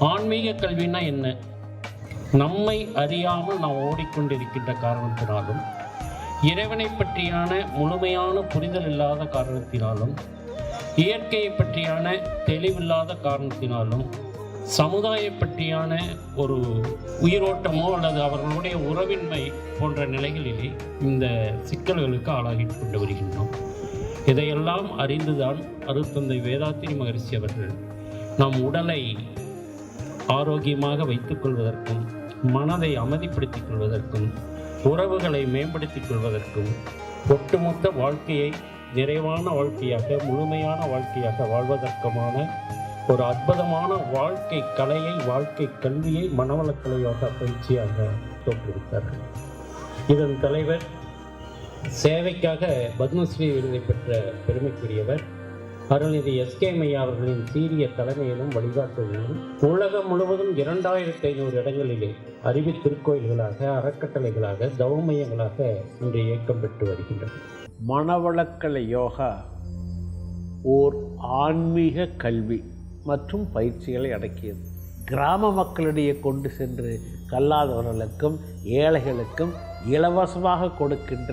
ஆன்மீக கல்வினா என்ன? நம்மை அறியாமல் நாம் ஓடிக்கொண்டிருக்கின்ற காரணத்தினாலும் இறைவனை பற்றியான முழுமையான புரிதல் இல்லாத காரணத்தினாலும் இயற்கையை பற்றியான தெளிவில்லாத காரணத்தினாலும் சமுதாய பற்றியான ஒரு உயிரோட்டமோ அல்லது அவர்களுடைய உறவின்மை போன்ற நிலைகளிலே இந்த சிக்கல்களுக்கு ஆளாகிட்டு கொண்டு வருகின்றோம். இதையெல்லாம் அறிந்துதான் அருத்தந்தை வேதாத்திரி மகரிஷி அவர்கள் நம் உடலை ஆரோக்கியமாக வைத்துக் கொள்வதற்கும் மனதை அமைதிப்படுத்திக் கொள்வதற்கும் உறவுகளை மேம்படுத்திக் கொள்வதற்கும் ஒட்டுமொத்த வாழ்க்கையை நிறைவான வாழ்க்கையாக முழுமையான வாழ்க்கையாக வாழ்வதற்குமான ஒரு அற்புதமான வாழ்க்கை கலையை வாழ்க்கை கல்வியை மனவளக்கலையாக பயிற்சியாக தோற்றுவித்தார்கள் இதன் தலைவர் சேவைக்காக பத்மஸ்ரீ விருதை பெற்ற பெருமைக்குரியவர் அருள்நிதி எஸ்கே மையா அவர்களின் சீரிய தலைமையிலும் வழிகாட்டுதலும் உலகம் முழுவதும் இரண்டாயிரத்தி ஐநூறு இடங்களிலே அறிவு திருக்கோயில்களாக அறக்கட்டளைகளாக தவ மையங்களாக இன்று இயக்கம் பெற்று வருகின்றன மனவளக்கலை யோகா ஓர் ஆன்மீக கல்வி மற்றும் பயிற்சிகளை அடக்கியது. கிராம மக்களிடையே கொண்டு சென்று கல்லாதவர்களுக்கும் ஏழைகளுக்கும் இலவசமாக கொடுக்கின்ற